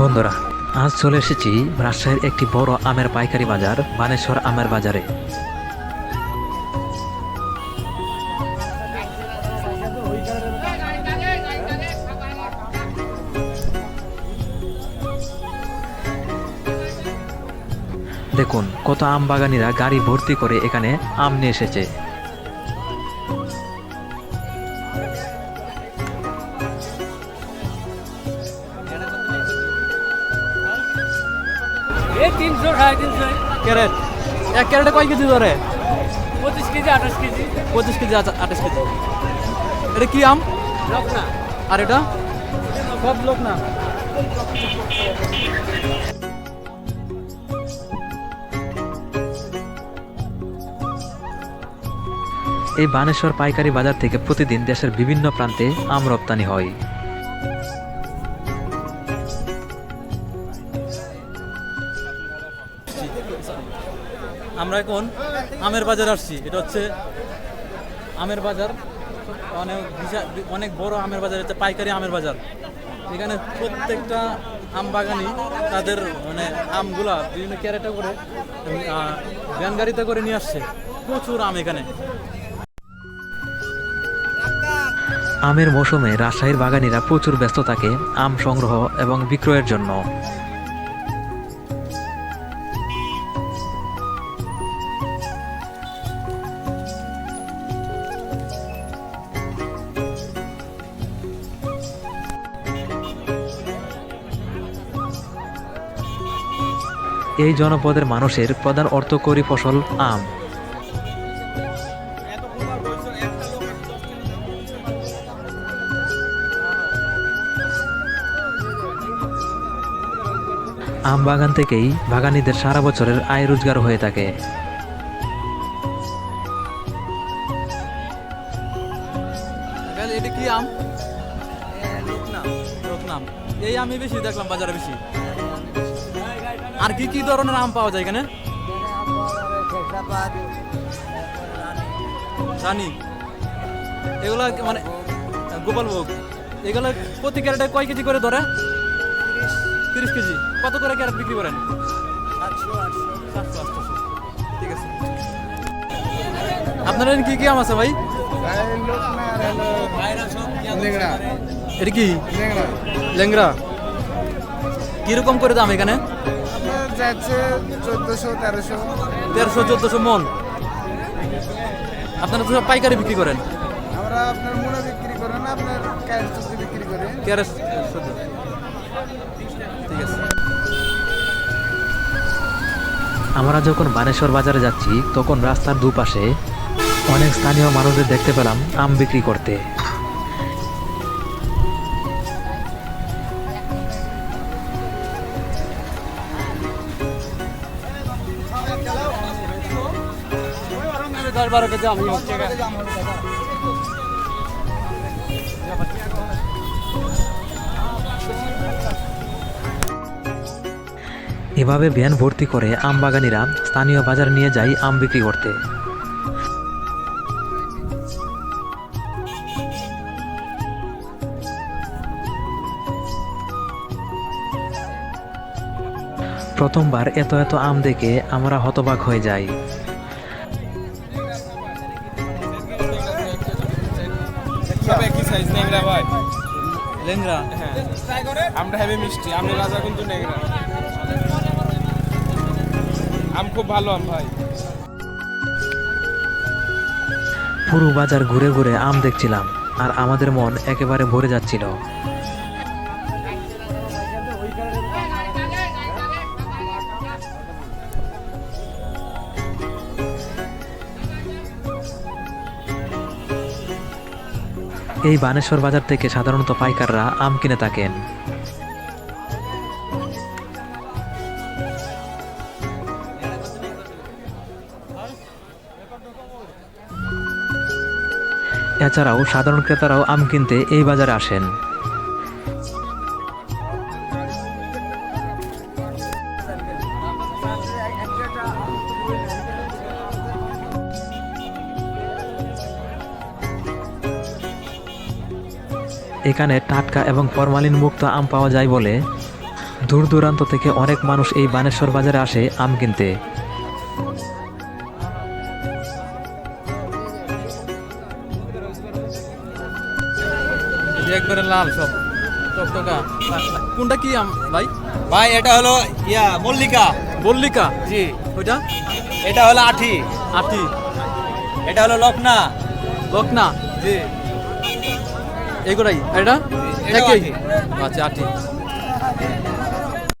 বন্ধুরা, আজ চলে এসেছি রাজশাহীর একটি বড় আমের পাইকারি বাজার, বানেশ্বর আমের বাজারে। দেখুন, কত আম বাগানিরা গাড়ি ভর্তি করে এখানে আম নিয়ে এসেছে। এই তিনশো সাড়ে তিনশো। ক্যারেট। এক ক্যারেটে কয় কেজি ধরে? পঁচিশ কেজি আঠাশ কেজি। পঁচিশ কেজি আঠাশ কেজি। এটা কি আম? লোক আর এটা? সব লোক এই বানেশ্বর পাইকারি বাজার থেকে প্রতিদিন দেশের বিভিন্ন প্রান্তে আম রপ্তানি হয়। আমরা এখন আমের বাজার আসছি। এটা হচ্ছে আমের বাজার। অনেক বিশা- অনেক বড় আমের বাজার হচ্ছে পাইকারি আমের বাজার। এখানে প্রত্যেকটা আম বাগানি তাদের মানে আমগুলা বিভিন্ন ক্যারেটে করে ভ্যান গাড়িতে করে নিয়ে আসছে। প্রচুর আম এখানে। আমের মৌসুমে রাজশাহীর বাগানিরা প্রচুর ব্যস্ত থাকে আম সংগ্রহ এবং বিক্রয়ের জন্য এই জনপদের মানুষের প্রধান অর্থকরী ফসল আম। আম বাগান থেকেই বাগানীদের সারা বছরের আয় রোজগার হয়ে থাকে। এই আমি বেশি দেখলাম, বাজারে বেশি। আর কি কি ধরনের আম পাওয়া যায় এখানে? রানী এগুলা মানে গোপালভোগ এগুলো প্রতি ক্যারেটে কয় কেজি করে ধরে? তিরিশ কেজি। কত করে ক্যারেট বিক্রি করেন? ঠিক আছে। আপনার কি কি আম আছে ভাই? এটা কি? লেংরা কীরকম করে দাম এখানে? যাচ্ছে চোদ্দশো তেরোশো। দেড়শো চোদ্দশো মন। আপনারা তো সব পাইকারি বিক্রি করেন? আমরা আপনার মুনা বিক্রি করি না আপনার চুক্তি বিক্রি ক্যারেট ঠিক আছে। আমরা যখন বানেশ্বর বাজারে যাচ্ছি তখন রাস্তার দুপাশে অনেক স্থানীয় মানুষদের দেখতে পেলাম আম বিক্রি করতে। দশ বারো কেজি আমি এভাবে ভ্যান ভর্তি করে আম বাগানিরা স্থানীয় বাজার নিয়ে যায় আম বিক্রি করতে। প্রথমবার এত এত আম দেখে আমরা হতবাক হয়ে যাই। লেংরা। হ্যাঁ আমরা হেভি মিষ্টি আমি রাজা কিন্তু লেংরা। আম খুব ভালো আম ভাই। পুরো বাজার ঘুরে ঘুরে আম দেখছিলাম আর আমাদের মন একেবারে ভরে যাচ্ছিল। এই বানেশ্বর বাজার থেকে সাধারণত পাইকাররা আম কিনে থাকেন। এছাড়াও সাধারণ ক্রেতারাও আম কিনতে এই বাজারে আসেন। এখানে টাটকা এবং ফরমালিন মুক্ত আম পাওয়া যায় বলে দূর দূরান্ত থেকে অনেক মানুষ এই বানেশ্বর বাজারে আসে আম কিনতে। একবারে লাল সব। কোনটা কি আম ভাই? ভাই এটা হলো ইয়া মল্লিকা। বল্লিকা জি। ওইটা? এটা হলো আঠি। আটি এটা হলো লকনা। লকনা? জি। এগুলাই এটা একই। আচ্ছা আটি